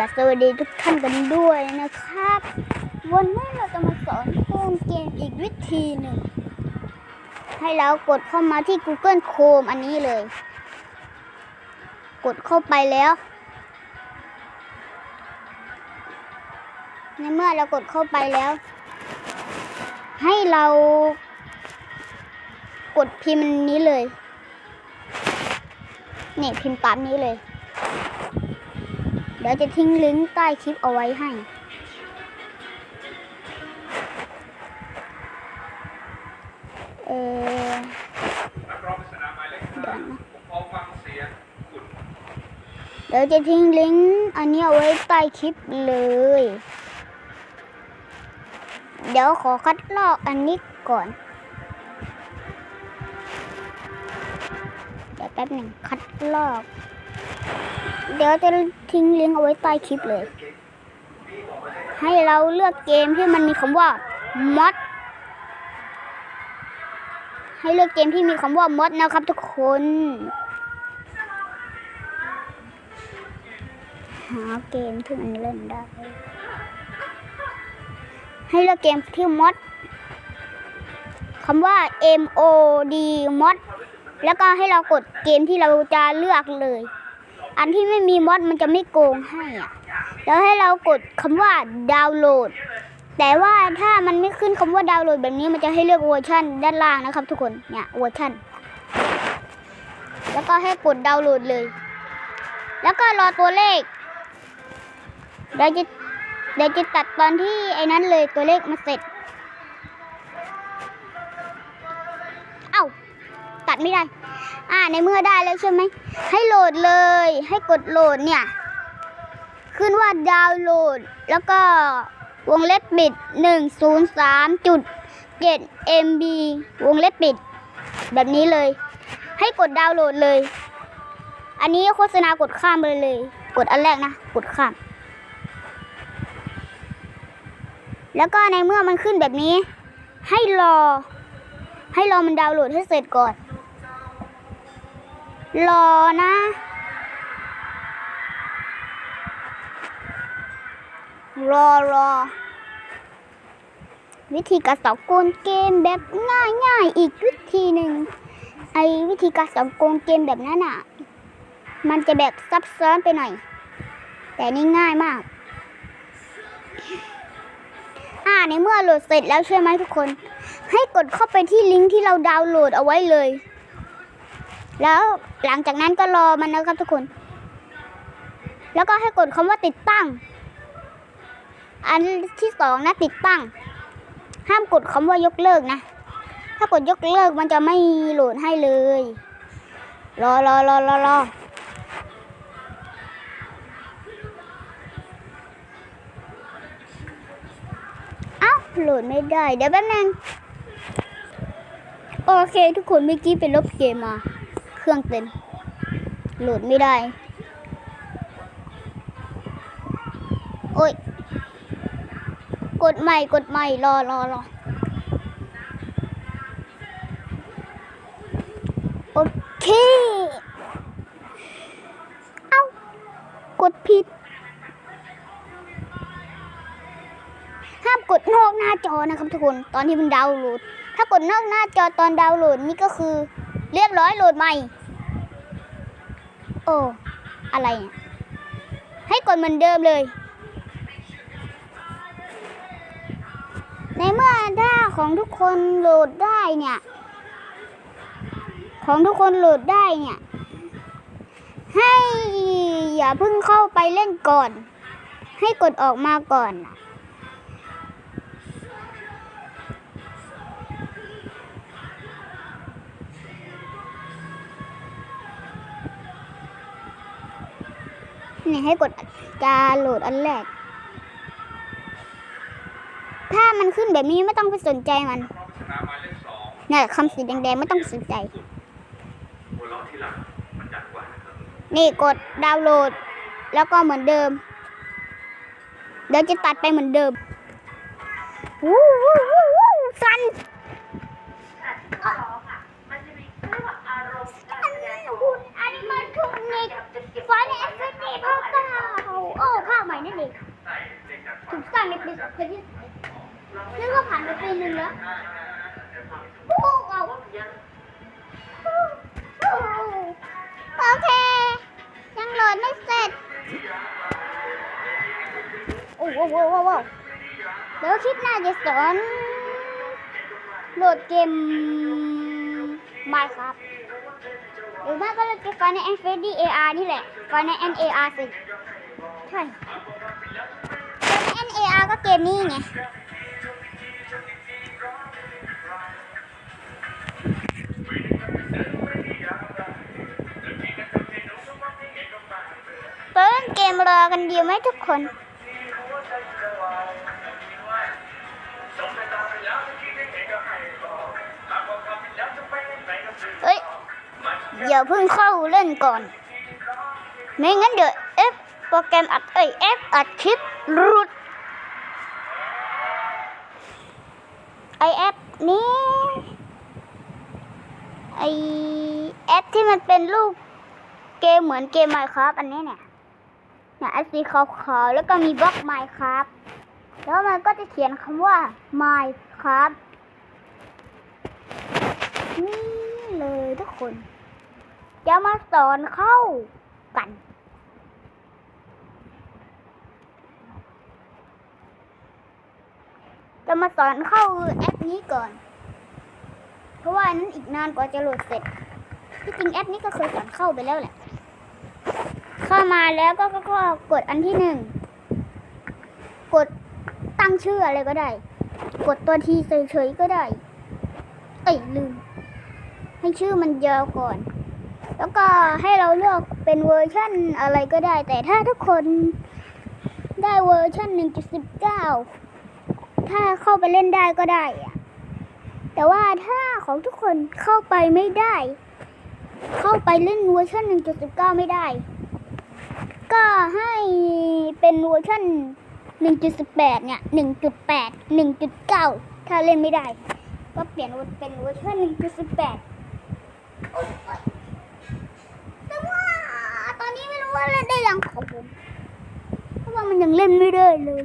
รัสวัสดีทุกท่านกันด้วยนะครับ วันนี้เราจะมาสอนโกงเกมอีกวิธีหนึ่ง ให้เรากดเข้ามาที่ Google Chrome อันนี้เลย กดเข้าไปแล้ว ในเมื่อเรากดเข้าไปแล้ว ให้เรากดพิมพ์นี้เลย นี่พิมพ์ตามนี้เลย เดี๋ยวจะทิ้งลิงก์ใต้คลิปเอาไว้ให้ เออรองปริศนาหมายเดี๋ยวห้านะผมขอฟังเสียงคุณเดี๋ยวจะทิ้งลิงก์อันนี้เอาไว้ใต้คลิปเลย เดี๋ยวขอคัดลอกอันนี้ก่อนเดี๋ยวแป๊บหนึ่งคัดลอก เดี๋ยวจะทิ้งลิงก์เอาไว้ใต้คลิปเลย ให้เราเลือกเกมที่มันมีคำว่า mod ให้เลือกเกมที่มีคำว่า mod นะครับทุกคนหาเกมที่มันเล่นได้ ให้เลือกเกมที่มดคำว่า M O D มดแล้วก็ให้เรากดเกมที่เราจะเลือกเลย อันที่ไม่มีมดมันจะไม่โกงให้อะแล้วให้เรากดคำว่าดาวน์โหลด แต่ว่าถ้ามันไม่ขึ้นคำว่าดาวน์โหลดแบบนี้มันจะให้เลือกเวอร์ชันด้านล่างนะครับ ทุกคนเนี่ยเวอร์ชันแล้วก็ให้กดดาวน์โหลดเลย แล้วก็รอตัวเลขเดี๋ยวจะเดี๋ยวจะตัดตอนที่ไอ้นั้นเลยตัวเลขมาเสร็จัดไม่ได้ อ่า ในเมื่อได้แล้วใช่ไหม ให้โหลดเลย ให้กดโหลดเนี่ย ขึ้นว่าดาวน์โหลด แล้วก็วงเล็บปิด 103จุด7 MB วงเล็บปิด แบบนี้เลย ให้กดดาวน์โหลดเลย อันนี้โฆษณากดข้ามไปเลย กดอันแรกนะ กดข้าม แล้วก็ในเมื่อมันขึ้นแบบนี้ ให้รอให้รอมันดาวน์โหลดให้เสร็จก่อน รอนะ รอรอ วิธีการสอบโกนเกมแบบง่ายๆ อีกวิธีหนึ่งไอ้วิธีการสอบโกนเกมแบบนั้นอะ มันจะแบบซับซ้อนไปหน่อย แต่นี่ง่ายมาก อ่าในเมื่อโหลดเสร็จแล้วใช่ไหมทุกคน ให้กดเข้าไปที่ลิงก์ที่เราดาวน์โหลดเอาไว้เลย แล้วหลังจากนั้นก็รอมันนะครับทุกคน แล้วก็ให้กดคำว่าติดตั้ง อันที่สองนะติดตั้ง ห้ามกดคำว่ายกเลิกนะ ถ้ากดยกเลิกมันจะไม่โหลดให้เลย รอรอรอรอรอเอาโหลดไม่ได้ เดี๋ยวแป๊บนึง โอเคทุกคนเมื่อกี้ไปลบเกมมา เครื่องเต็มโหลดไม่ได้ โอ้ย กดใหม่กดใหม่รอรอรอโอเค เอ้ากดผิด ห้ามกดนอกหน้าจอนะครับทุกคน ตอนที่มันดาวน์โหลด ถ้ากดนอกหน้าจอตอนดาวน์โหลดนี่ก็คือ เรียบร้อยโหลดใหม่ โอ้ อะไรเนี่ยให้กดเหมือนเดิมเลย ในเมื่อถ้าของทุกคนโหลดได้เนี่ย ของทุกคนโหลดได้เนี่ย ให้อย่าเพิ่งเข้าไปเล่นก่อน ให้กดออกมาก่อนนะ ให้กดจะโหลดอันแรก ถ้ามันขึ้นแบบนี้ไม่ต้องไปสนใจมันนักร้องปริศนาหมายเลขสองเนี่ยคำสีแดงๆไม่ต้องสนใจวเราะที่หลังมันจัดกว่านะนี่กดดาวน์โหลด แล้วก็เหมือนเดิม เดี๋ยวจะตัดไปเหมือนเดิมวู้วู้วู้วู้สันอันนี้หุ่นอันนี้มันคือนิกไฟในเอฟเฟกต์พวกเรา โอ้ภาค ใหม่นั่นเองถูกสร้างในปี2020ซึ่งก็ผ่านไปปีหนึ่งแล้วโอ้เอาโอเค ยังโหลดไม่เสร็จโอ้โหโอ้โหโอ้โหเดี๋ยวคลิปหน้าจะสอนโหลดเกม Minecraft หรือไม่ก็เลยเก็บไฟใน n f d AR นี่แหละไฟใน NAR สิใช่ไฟ ใน NAR ก็เกมนี้ไงเปิดเล่นเกมรอกันดีไหมทุกคนเฮ้ยอย่าเพิ่งเข้าเล่นก่อน ไม่งั้นเดี๋ยว โปรแกรมอัดเอ้ยเอฟอัดคลิปหลุดไอแอปนี้ไอแอปที่มันเป็นรูปเกมเหมือนเกม Minecraft อันนี้เนี่ยเนี่ยไอสีขาวๆแล้วก็มีบล็อก Minecraft แล้วมันก็จะเขียนคำว่า Minecraft นี่เลยทุกคน จะมาสอนเข้ากัน จะมาสอนเข้าแอปนี้ก่อน เพราะว่านั้นอีกนานกว่าจะโหลดเสร็จ ที่จริงแอปนี้ก็เคยสอนเข้าไปแล้วแหละ เข้ามาแล้วก็ก็กดอันที่หนึ่ง กดตั้งชื่ออะไรก็ได้ กดตัวทีเฉยๆก็ได้ เอ้ยลืม ให้ชื่อมันยาวก่อน แล้วก็ให้เราเลือกเป็นเวอร์ชั่นอะไรก็ได้ แต่ถ้าทุกคนได้เวอร์ชั่น1.19 ถ้าเข้าไปเล่นได้ก็ได้อะแต่ว่าถ้าของทุกคนเข้าไปไม่ได้ เข้าไปเล่นเวอร์ชัน1.19 ไม่ได้ ก็ให้เป็นเวอร์ชัน1.18 เนี่ย 1.8 1.9 ถ้าเล่นไม่ได้ ก็เปลี่ยนเป็นเวอร์ชัน1.18 แต่ว่าตอนนี้ไม่รู้ว่าเล่นได้ยังของผม เพราะว่ามันยังเล่นไม่ได้เลย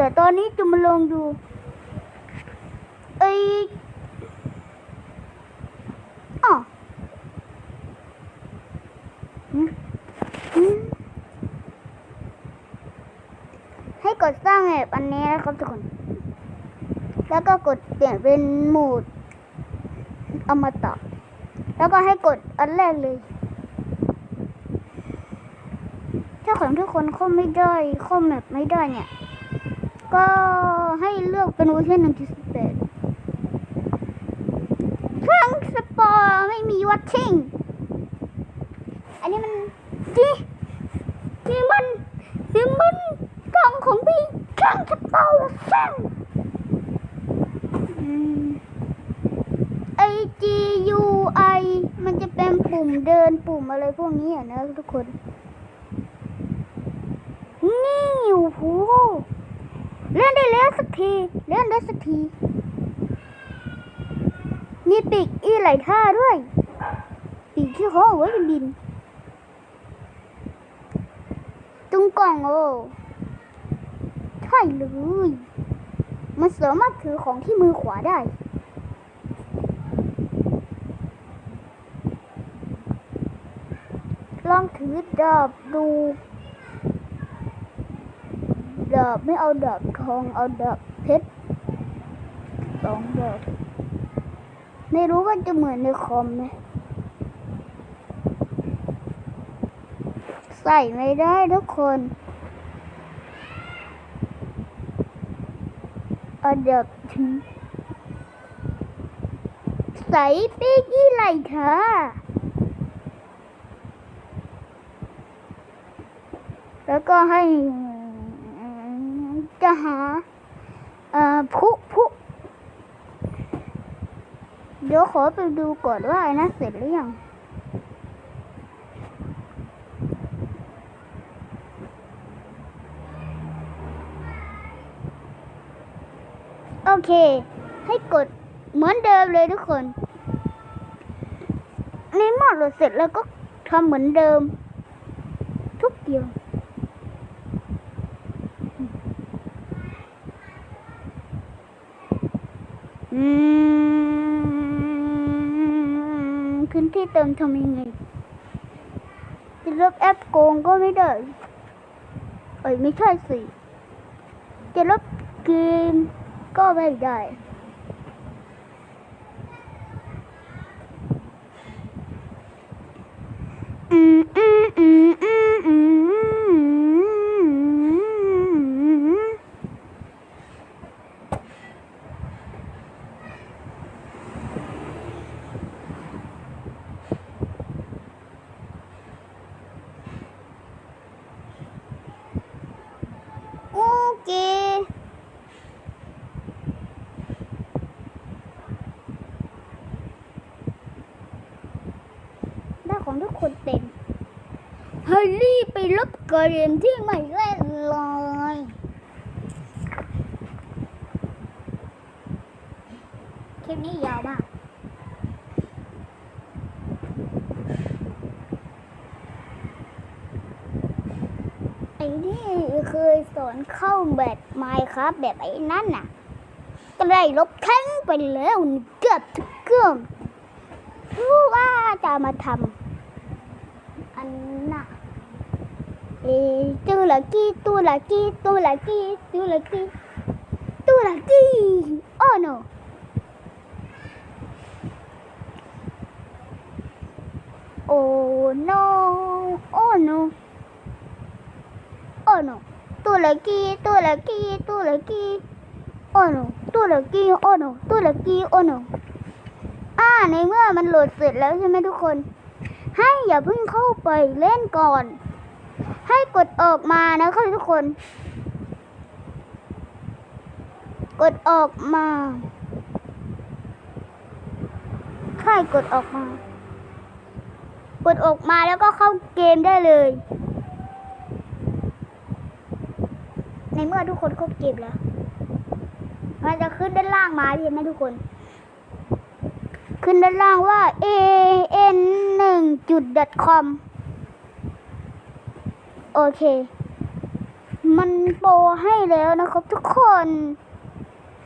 แต่ตอนนี้จะมาลองดู เอ้ยอ๋อให้กดสร้างแอปอันนี้นะครับทุกคน แล้วก็กดเปลี่ยนเป็นโหมดอมตะแล้วก็ให้กดอันแรกเลย ถ้าของทุกคนเข้าไม่ได้เข้าแมปไม่ได้เนี่ย ก็ให้เลือกเป็นเวอร์ชันหนึ่งจุดสิบแปดเครื่องสปอร์ไม่มีวัตชิ่ง อันนี้มันที่ที่มันที่มันกล่องของพี่เครื่องสปอร์แซงไอ G U I มันจะเป็นปุ่มเดินปุ่มอะไรพวกนี้อะนะทุกคน นี่โอ้โห เล่นได้แล้วสักที เล่นได้สักที มีปีกอีไหลท่าด้วย ปีกที่เขาเอาไว้บินตุ้งกล่องโอ้ใช่เลย มันสามารถถือของที่มือขวาได้ลองถือดาบดูดาบไม่เอาดาบ ทองเอาดาบเพชรสองดาบไม่รู้ว่าจะเหมือนในคอมไหมใส่ไม่ได้ทุกคนเอาดาบทิ้งใส่เปีกยี่ไหลเธอแล้วก็ให้ จะหา เอ่อผู้ผู้เดี๋ยวขอไปดูก่อนว่าไอ้นั้นเสร็จหรือยังโอเค ให้กดเหมือนเดิมเลยทุกคน ในเมื่อเราเสร็จแล้วก็ทำเหมือนเดิม ทุกอย่าง เติมทำยังไงจะลบแอปโกงก็ไม่ได้ เอ้ยไม่ใช่สิ จะลบเกมก็ไม่ได้ อืมอืมอืมอืมอืมโอเค ได้ ของทุกคนเต็มเฮ้รีบไปลบเกมที่ไม่เล่นเลยคลิปนี้ยาวมากไอ้นี่เคยสอนเข้าแบบไมค์ครับแบบไอ้นั่นน่ะก็ได้ลบทั้งไปแล้วเกือบทุกเครื่องรู้ว่าจะมาทำ อันน่ะเอตูลักกี้ตูลักกี้ตูลักกี้ตูลักกี้ตูลักกี้โอ้ no โอ้ no โอ้ no โอ้ no ตูลักกี้ตูลักกี้ตูลักกี้โอ้ no ตูลักกี้โอ้ no ตูลักกี้โอ้ no อ่าในเมื่อมันโหลดเสร็จแล้วใช่ไหมทุกคน ให้อย่าเพิ่งเข้าไปเล่นก่อน ให้กดออกมานะครับทุกคน กดออกมาใช่กดออกมา กดออกมาแล้วก็เข้าเกมได้เลย ในเมื่อทุกคนเข้าเกมแล้วมันจะขึ้นด้านล่างมาใช่ไหมทุกคน ขึ้นด้านล่างว่า a n 1จุด com โอเค มันโปรให้แล้วนะครับทุกคน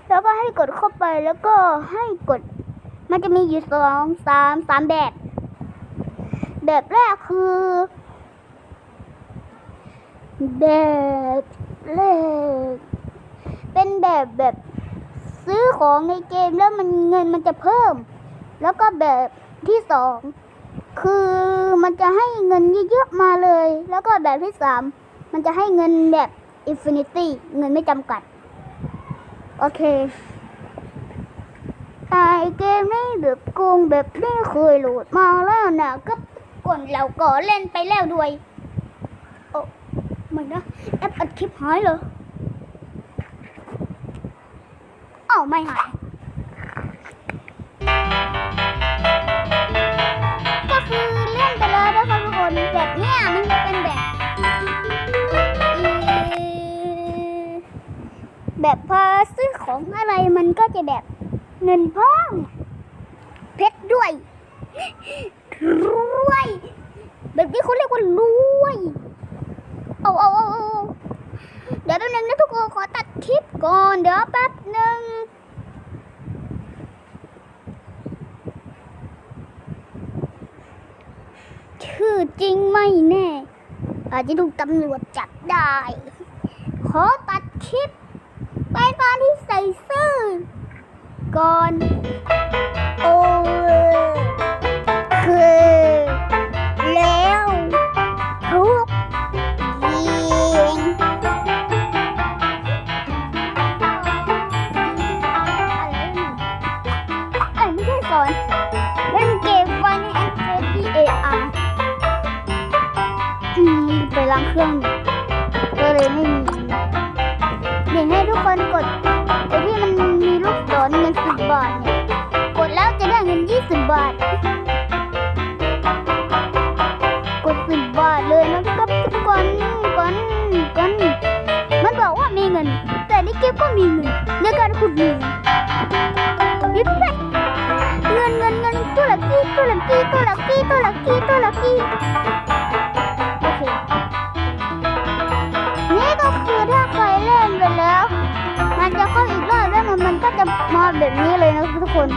แล้วก็ให้กดเข้าไปแล้วก็ให้กด มันจะมีอยู่สองสามสามแบบ แบบแรกคือ แบบแรกเป็นแบบแบบซื้อของในเกมแล้วมันเงินมันจะเพิ่ม แล้วก็แบบที่สองคือมันจะให้เงินเยอะๆมาเลย แล้วก็แบบที่สามมันจะให้เงินแบบอินฟินิตี้เงินไม่จำกัด โอเคไอเกมนี้แบบโกงแบบนี้เคยโหลดมาแล้วนะก็ก่อนเราก็เล่นไปแล้วด้วย โอ้ไม่นะแอปอัดคลิปหายเหรออ้าวไม่หาย คือเล่นไปแล้วนะคะทุกคนแบบเนี้ยมันเป็นแบบแบบพอซื้อของอะไรมันก็จะแบบเงินเพิ่มเพชรด้วยรวยแบบนี้เขาเรียกว่ารวยเอาเอาเอาเอาเดี๋ยวแป๊บนึงนะทุกคนขอตัดคลิปก่อนเดี๋ยวแป๊บนึง ชื่อจริงไม่แน่ อาจจะถูกตำรวจจับได้ ขอตัดคลิป ไปตอนที่ใส่ซื่อก่อน โอ้คื ล้างเครื่องก็เลยไม่มีอยากให้ทุกคนกดไอ้ที่มันมีลูกศรเงินสิบบาทเนี่ยกดแล้วจะได้เงินยี่สิบบาท กดสิบบาทเลยนะครับทุกคนก่อนก่อนมันบอกว่ามีเงิน แต่ในเกมก็มีเงินในการขุดเงินยิบแปเงินเงินเงินตัวละกี้ตัวละกี้ตัวละกี้ตัวละกี้ตัวละกี้ จะมาแบบนี้เลยนะทุกคน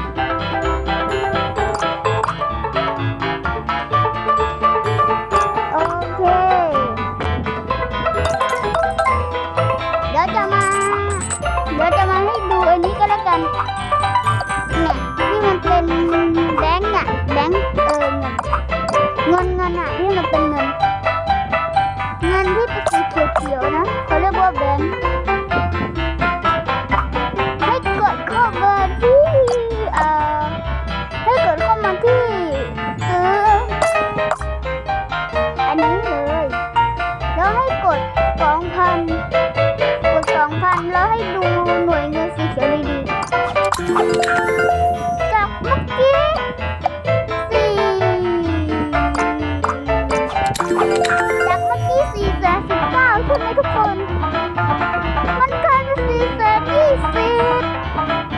Thank you.